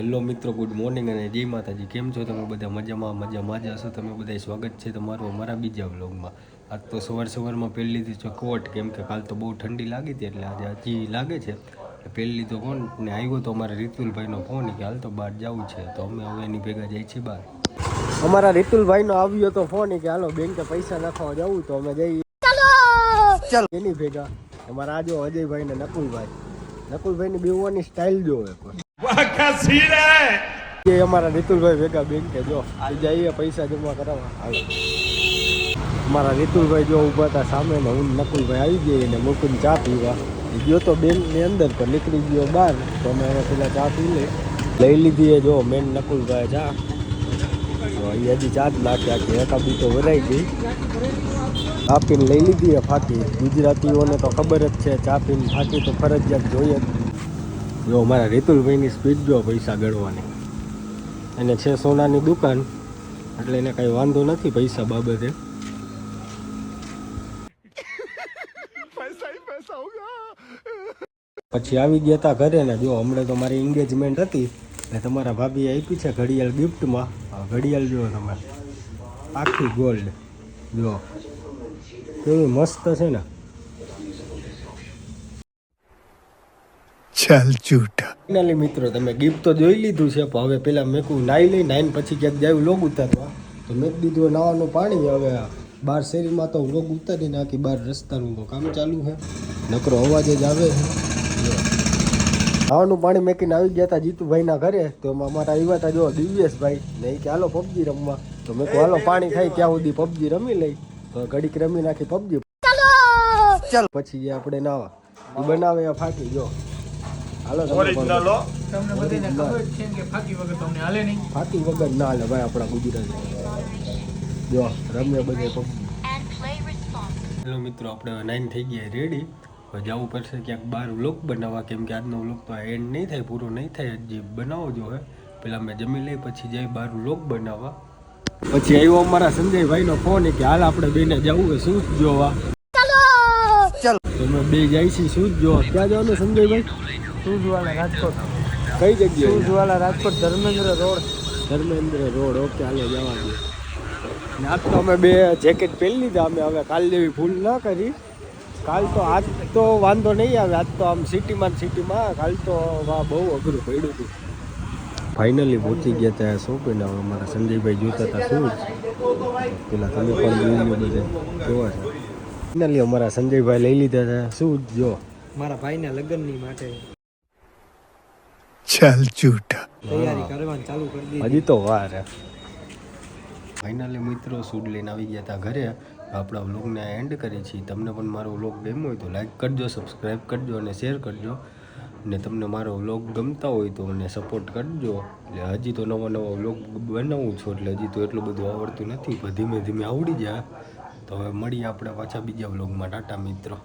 Hello મિત્રો good morning અને જય માતાજી. કેમ છો તમે બધા? મજામાં મજામાં જ હશો? તમે બધા સ્વાગત છે તમારું અમારા બીજા વ્લોગમાં. આજ તો સવાર સવારમાં પહેરી લીધી છે કોટ કેમ કે કાલ તો બહુ ઠંડી લાગી હતી એટલે આજે હજી લાગે છે. પહેલી લીધો કોણ ને આવ્યો તો અમારા રીતુલભાઈનો ફોન કે હાલ તો બહાર જવું છે. તો અમે હવે એની ભેગા જઈએ છીએ બહાર. અમારા રીતુલભાઈનો આવ્યો તો ફોન કે હાલો બેંકે પૈસા નાખવા જવું તો અમે જઈએ. ચાલો! એની ભેગા. અમારા આજો અજયભાઈ ને નકુલભાઈ. નકુલભાઈની બેવાની સ્ટાઇલ જો સીરે કે અમારા રીતુલભાઈ ભેગા બેંકે જો. જઈએ પૈસા જમા કરાવવા આવે. અમારા રીતુલભાઈ જો ઊભા હતા સામે ને હું નકુલભાઈ આવી ગઈ અને મુકુલ ચા પીવા. ગયો તો બેંકની અંદર, પણ નીકળી ગયો બહાર. તો અમે એને પેલા ચા પી લઈ. લઈ લીધી જો મેન નકુલભાઈ ચા. અહીં હજી ચા જ નાખ્યા કે એકાબી તો વરાઈ ગઈ. ચા પીને લઈ લીધી એ ફાકી. ગુજરાતીઓને તો ખબર જ છે, ચા પીને ફાકી તો ફરજિયાત જોઈએ જ. જો અમારા રીતુલભાઈની સ્પીડ જો પૈસા ગણવાની. એને છે સોનાની દુકાન એટલે એને કાંઈ વાંધો નથી પૈસા બાબતે. પછી આવી ગયા હતા ઘરે ને જો હમણાં તો મારી એન્ગેજમેન્ટ હતી. ને તમારા ભાભી આપી છે ઘડિયાળ ગિફ્ટમાં ઘડિયાળ જો તમે આખી ગોલ્ડ જો. કેવી મસ્ત છે ને. ચાલ ચૂટા ફાઇનલી મિત્રો તમે ગિફ્ટ તો જોઈ લીધું છે પણ હવે પેલા મેકું નાઈ લઈ નાઈન પછી ક્યાંક જાય લોગ ઉતારવા. તો મેં દીધું નાવાનું પાણી હવે બાર શેરીમાં તો લોગ ઉતારી નાખી બાર રસ્તાનું તો કામ ચાલુ છે. નકરો અવાજ જ આવે છે. ખાવાનું પાણી મેકીને આવી ગયા હતા જીતુભાઈના ઘરે તો એમાં અમારા આવ્યા હતા જો દિવ્યેશભાઈ. ને કે હાલો પબજી રમવા. તો મેં હાલો પાણી થાય ત્યાં સુધી પબજી રમી લઈ. તો ઘડીક રમી નાખી પબજી ચાલો! પછી આપણે નાવા એ બનાવે ફાટી જો. હાલો તમને બધાને ખબર છે કે ફાકી વગર તમને હાલે નહીં. ફાકી વગર ના હાલે ભાઈ આપણા ગુજરાતી. જો રમ્યા બધે હેલો મિત્રો આપણે નાઇન નાઈન થઈ ગયા રેડી જવું પડશે ક્યાંક બહાર વ્લોગ બનાવવા કેમ કે આજનો વ્લોગ તો એન્ડ નહીં થાય પૂરો નહીં થાય જે બનાવો જો હે. પેલા મેં જમી લઈ પછી જઈ બહાર વ્લોગ બનાવવા. પછી આવ્યો અમારા સંજયભાઈનો ફોન કે હાલ આપણે બેને જવું હોય શું જોવા. ચાલો! તમે બે જાય છે શું જોવા. ક્યાં જવાનું સંજયભાઈ? સૂઝવાલા રાજકોટ. કઈ જગ્યાએ? Sujwala Rajkot Dharmendra road. Dharmendra road okay હાલો જવા દે. આજ તો અમે બે જેકેટ પહેરી લીધા અમે હવે કાલ જેવી ભૂલ ના કરી. કાલ તો આજ તો વાંધો નહીં આવે આજ તો આમ સિટીમાં સિટીમાં કાલ તો વાહ બહુ અઘરું પડ્યું હતું. ફાઇનલી પહોંચી ગયા ત્યાં શોપે ને હવે અમારા સંજયભાઈ જોતા હતા શું પેલા તમે પણ જોઈ લો બધે. જોવા છે. ફાઇનલી અમારા સંજયભાઈ લઈ લીધા હતા શું જો? મારા ભાઈના લગ્નની માટે. ચાલ ચૂટા તૈયારી કરવાની ચાલુ કરી દીધી. હજી તો વાર ફાઇનલી મિત્રો સૂટ લઈને આવી ગયા હતા ઘરે. આપણા વ્લોગને એન્ડ કરીએ છીએ. તમને પણ મારો વ્લોગ ગમ્યો હોય તો લાઈક કરજો સબસ્ક્રાઈબ કરજો અને શેર કરજો. ને તમને મારો વ્લોગ ગમતા હોય તો મને સપોર્ટ કરજો. એટલે હજી તો નવો નવો વ્લોગ બનાવું છું એટલે હજી તો એટલું બધું આવડતું નથી. પણ ધીમે ધીમે આવડી જાય. તો હવે મળીએ આપણે પાછા બીજા વ્લોગમાં ટાટા મિત્રો.